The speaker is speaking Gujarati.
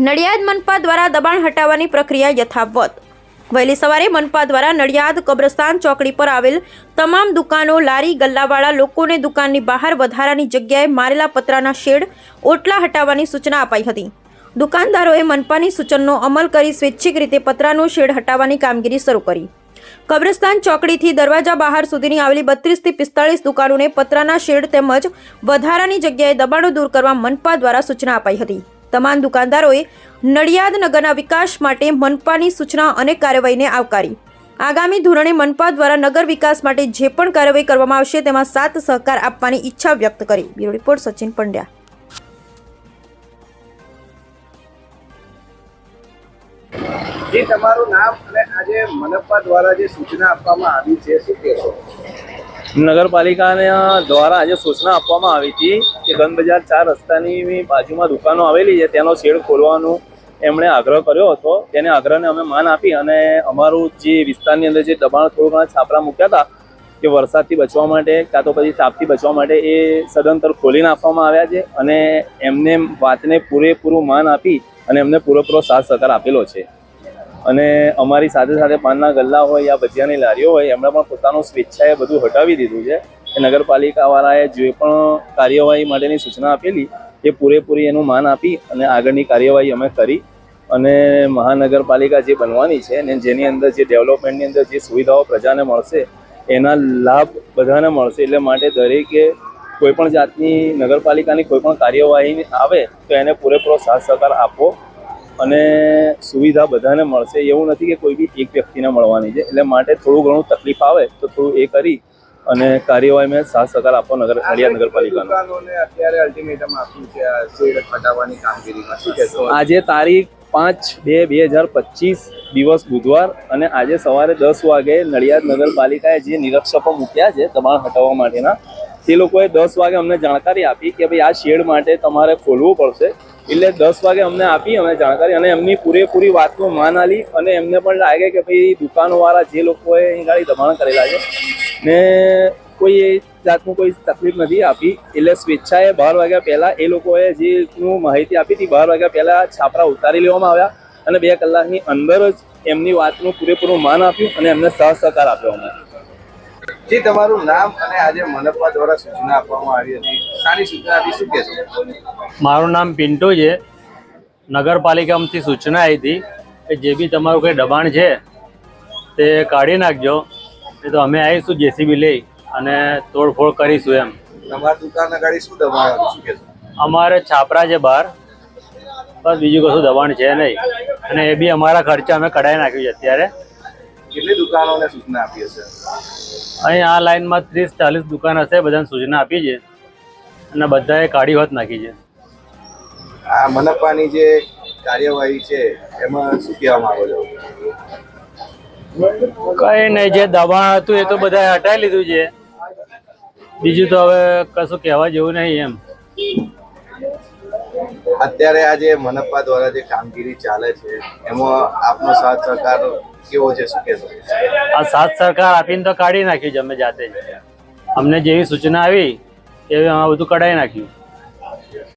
નડિયાદ મનપા દ્વારા દબાણ હટાવવાની પ્રક્રિયા યથાવત. વહેલી સવારે મનપા દ્વારા નડિયાદ કબ્રસ્તાન ચોકડી પર આવેલ તમામ દુકાનો, લારી, ગલ્લાવાળા લોકોને દુકાનની બહાર વધારાની જગ્યાએ મારેલા પતરાના શેડ ઓટલા હટાવવાની સૂચના અપાઈ હતી. દુકાનદારોએ મનપાની સૂચનનો અમલ કરી સ્વૈચ્છિક રીતે પતરાનો શેડ હટાવવાની કામગીરી શરૂ કરી. કબ્રસ્તાન ચોકડીથી દરવાજા બહાર સુધીની આવેલી બત્રીસથી પિસ્તાળીસ દુકાનોને પતરાના શેડ તેમજ વધારાની જગ્યાએ દબાણો દૂર કરવા મનપા દ્વારા સૂચના અપાઈ હતી. તમામ દુકાનદારોએ નડિયાદ નગરના વિકાસ માટે મનપાની સૂચના અને કાર્યવાહીને આવકારી. આગામી ધોરણે મનપા દ્વારા નગર વિકાસ માટે જે પણ કાર્યવાહી કરવામાં આવશે, તેમાં સાત સહકાર આપવાની ઈચ્છા વ્યક્ત કરી. Bureau report, Sachin Pandya. જે, તમારું નામ અને આજે મનપા દ્વારા જે સૂચના આપવામાં આવી છે, શું કહેશો? નગરપાલિકાને દ્વારા આજે સૂચના આપવામાં આવી હતી કે ગન બજાર ચાર રસ્તાની બાજુમાં દુકાનો આવેલી છે, તેનો શેડ ખોલવાનું એમણે આગ્રહ કર્યો હતો. તેને આગ્રહને અમે માન આપી અને અમારું જે વિસ્તારની અંદર જે દબાણ થોડું ઘણા છાપરા મૂક્યા હતા કે વરસાદથી બચવા માટે કાં તો પછી તાપથી બચવા માટે એ સદંતર ખોલી નાખવામાં આવ્યા છે અને એમને વાતને પૂરેપૂરું માન આપી અને એમને પૂરેપૂરો સાથ સહકાર આપેલો છે. અને અમારી સાથે સાથે પાનના ગલ્લા હોય યા ભજીયાની લારીઓ હોય, એમણે પણ પોતાનું સ્વેચ્છાએ બધું હટાવી દીધું છે. એ નગરપાલિકાવાળાએ જે પણ કાર્યવાહી માટેની સૂચના આપેલી, એ પૂરેપૂરી એનું માન આપી અને આગળની કાર્યવાહી અમે કરી. અને મહાનગરપાલિકા જે બનવાની છે અને જેની અંદર જે ડેવલપમેન્ટની અંદર જે સુવિધાઓ પ્રજાને મળશે, એના લાભ બધાને મળશે. એટલે માટે દરેકે કોઈ પણ જાતની નગરપાલિકાની કોઈ પણ કાર્યવાહી આવે, તો એને પૂરેપૂરો સાથ સહકાર આપવો અને સુવિધા બધાને મળશે. એવું નથી કે કોઈ બી એક વ્યક્તિને મળવાની છે. એટલે માટે થોડું ઘણું તકલીફ આવે તો થોડું એ કરી અને કાર્યવાહી મેં સાથ સહકાર આપો નગર નડિયાદ નગરપાલિકાનો. અત્યારે અલ્ટિમેટમ આપ્યું છે હટાવવાની કામગીરીમાં. શું કહેશો? આજે તારીખ પાંચ બે બે હજાર પચીસ દિવસ બુધવાર અને આજે સવારે દસ વાગે નડિયાદ નગરપાલિકાએ જે નિરીક્ષકો મૂક્યા છે દબાણ હટાવવા માટેના તે લોકોએ દસ વાગે અમને જાણકારી આપી કે ભાઈ આ શેડ માટે તમારે ખોલવું પડશે. એટલે દસ વાગે અમને આપી, અમે જાણકારી અને એમની પૂરેપૂરી વાતનું માન આલી અને એમને પણ લાગે કે ભાઈ દુકાનોવાળા જે લોકોએ અહીં ગાડી દબાણ કરેલા છે, ને કોઈ એ જાતનું કોઈ તકલીફ નથી આપી. એટલે સ્વેચ્છાએ બાર વાગ્યા પહેલાં એ લોકોએ જે માહિતી આપી હતી, બાર વાગ્યા પહેલાં છાપરા ઉતારી લેવામાં આવ્યા અને બે કલાકની અંદર જ એમની વાતનું પૂરેપૂરું માન આપ્યું અને એમને સહ સહકાર આપ્યો અમે જે તમારું નામ અને આજે મનપા દ્વારા સૂચના આપવામાં આવી હતી સારી સૂચના હતી શું કહેશો? મારું નામ પિન્ટુ છે. નગરપાલિકામાંથી સૂચના આવી હતી કે જે બી તમારું કંઈ દબાણ છે તે કાઢી નાખજો. એ તો અમે આવીશું જેસીબી લઈ અને તોડફોડ કરીશું એમ. તમારી દુકાન ગાડી શું દબાણ શું કહેશો? અમારે છાપરા છે બહાર. બસ બીજું કશું દબાણ છે નહીં. અને એ બી અમારા ખર્ચે અમે કઢાઈ નાખ્યું છે અત્યારે. કેટલી દુકાનોને સૂચના આપી હશે? અહીં આ લાઈનમાં ત્રીસ ચાલીસ દુકાન હશે બધાને સૂચના આપી છે અને બધાએ કાઢી વાત નાખી છે. આ મનપાની જે કાર્યવાહી છે એમાં શું કહેવા આવે છો? કઈ નહીં જે દબાણ હતું એ તો બધાએ હટાવી લીધું છે. બીજું તો હવે કશું કહેવા જેવું નહીં એમ. અત્યારે આ જે મનપા દ્વારા જે કામગીરી ચાલે છે એમાં આપનો સાથ સહકાર કેવો છે, શું કહેશો? આ સાથ સરકાર આપીને તો કાઢી નાખ્યું છે, અમે જાતે જ. અમને જેવી સૂચના આવી, એવી અમે બધું કઢાઈ નાખ્યું.